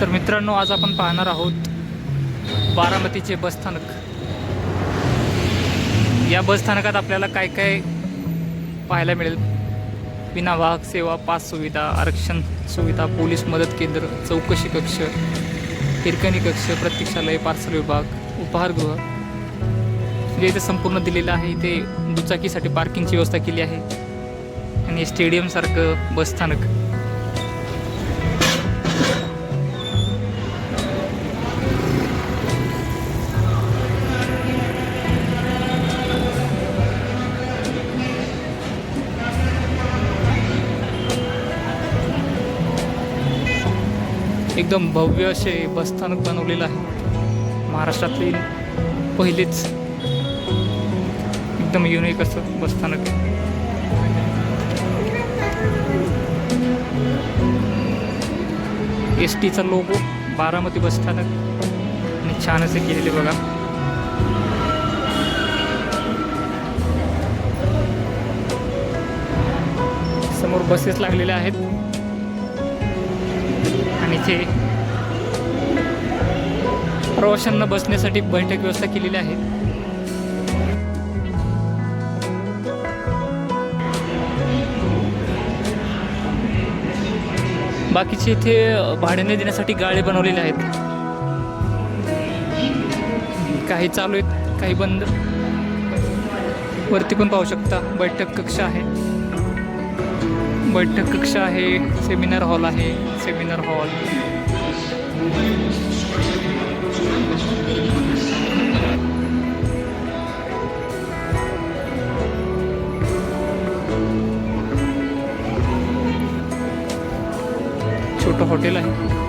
तर मित्रांनो आज आपण पाहणार आहोत बारामतीचे बसस्थानक या बसस्थानकात आपल्याला काय काय पाहायला मिळेल? विना वाहक सेवा पास सुविधा आरक्षण सुविधा पोलीस मदत केंद्र चौकशी कक्ष हिरकणी कक्ष प्रतीक्षालय पार्सल विभाग उपहारगृह जे इथे संपूर्ण दिलेलं आहे इथे दुचाकीसाठी पार्किंगची व्यवस्था केली आहे. आणि स्टेडियमसारखं बसस्थानक एकदम भव्य असे बसस्थानक बनवलेलं आहे. महाराष्ट्रातील पहिलेच एकदम युनिक असं बसस्थानक आहे. एस टीचा लोगो बारामती बसस्थानक. आणि छान असे केलेले बघा. समोर बसेस लागलेल्या आहेत. आणि इथे प्रवाशांना बसण्यासाठी बैठक व्यवस्था केलेली आहे. बाकीचे इथे भाड्याने देण्यासाठी गाळे बनवलेले आहेत. काही चालू आहेत काही बंद. वरती पण पाहू शकता बैठक कक्ष आहे. बैठक कक्ष आहे सेमिनार हॉल आहे सेमिनार हॉल छोटं हॉटेल आहे.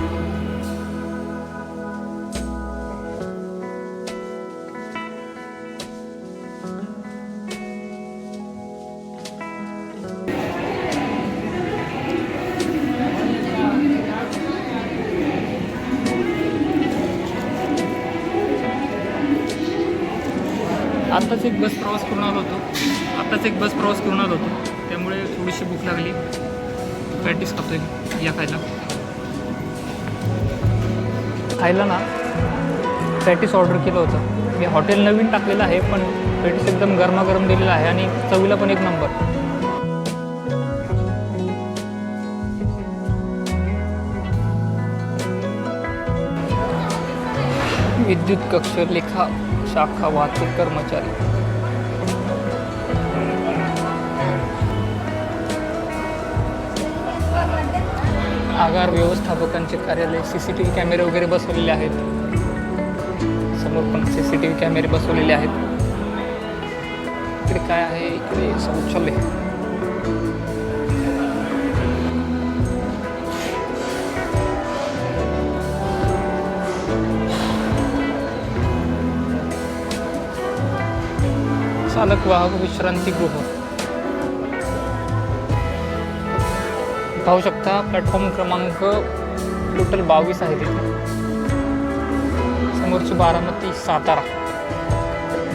आत्ताच एक बस प्रवास करून आलो होतो. आत्ताच एक बस प्रवास करून आलो होतो. त्यामुळे थोडीशी भूक लागली. पॅटीस खातोय या खायला. खायला ना पॅटीस ऑर्डर केलं होतं. मी हॉटेल नवीन टाकलेलं आहे पण पॅटीस एकदम गरमागरम दिलेलं आहे आणि चवीला पण एक नंबर विद्युत कक्ष लेखा. शाखा वाहतूक कर्मचारी. आगार व्यवस्थापकांचे कार्यालय सी सी टी व्ही कॅमेरे वगैरे बसवलेले आहेत. समोर पण सी सी टी व्ही कॅमेरे बसवलेले आहेत. इकडे काय आहे? इकडे शौचालय चालक वाहक विश्रांतीगृह पाहू शकता प्लॅटफॉर्म क्रमांक टोटल बावीस आहे तिथे. समोरची बारामती सातारा.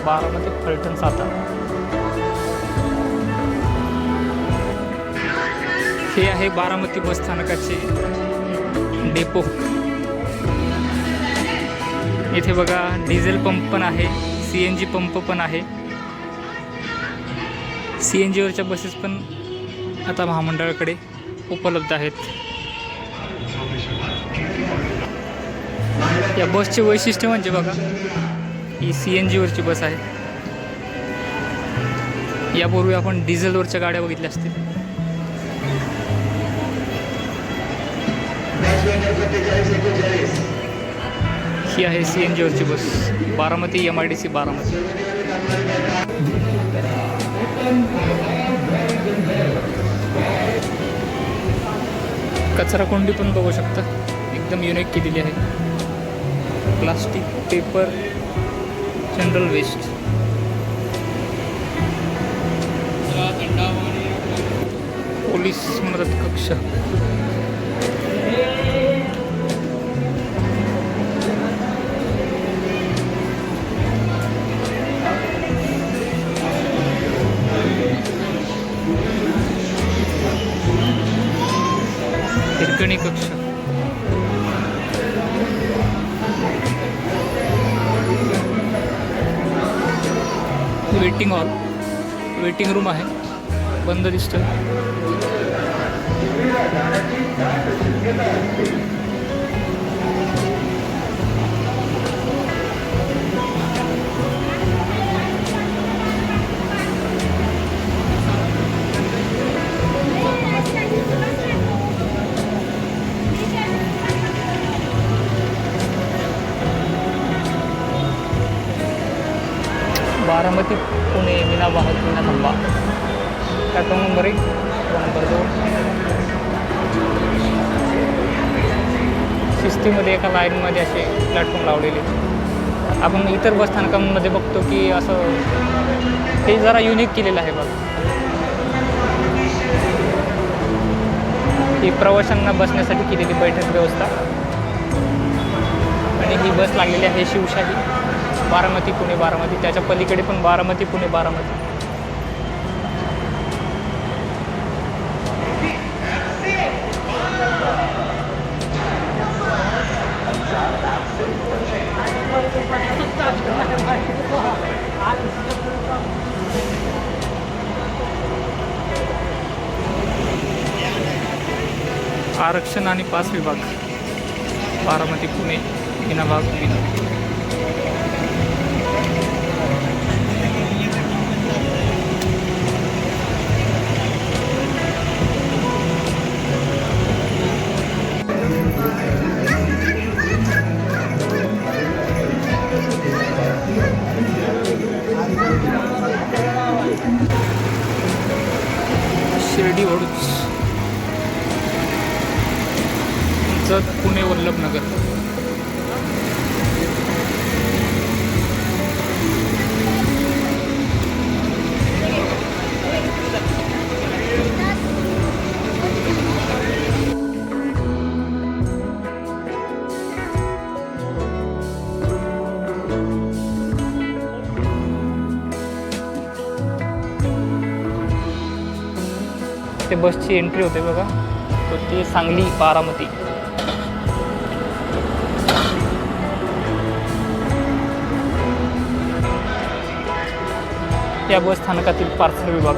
बारामती फलटण सातारा. हे आहे बारामती बस स्थानकाचे डेपो. इथे बघा डिझेल पंप पण आहे सी एन जी पंप पण आहे. सी एन जीवरच्या बसेस पण आता महामंडळाकडे उपलब्ध आहेत. या बसचे वैशिष्ट्य म्हणजे बघा ही सी एन जीवरची बस आहे. यापूर्वी आपण डिझेलवरच्या गाड्या बघितल्या असतील. ही आहे C N जीवरची bus Baramati M I D C Baramati. कचरा कोंडी पण बघू शकता. एकदम युनिक केलेली आहे. Plastic paper general waste police मदत कक्ष. श्रेणी कक्ष वेटिंग हॉल वेटिंग रूम है बंद दिसतोय। बारामती पुणे विना वाहक विना थांबा प्लॅटफॉर्म नंबर एक नंबर दोन. शिस्तीमध्ये एका लाईनमध्ये असे प्लॅटफॉर्म लावलेले. आपण इतर बसस्थानकांमध्ये बघतो की असं हे जरा युनिक केलेलं आहे बघ. ही प्रवाशांना बसण्यासाठी केलेली बैठक व्यवस्था. आणि ही बस लागलेली आहे शिवशाही. बारामती पुणे बारामती. त्याच्या पलीकडे पण बारामती पुणे बारामती. आरक्षण आणि पास विभाग. बारामती पुणे विनाभाग विना शिर्डी वडूच. पुणे वल्लभनगर. इथे बसची एंट्री होते बघा. तर ते सांगली बारामती. या बस स्थानकातील पार्सल विभाग.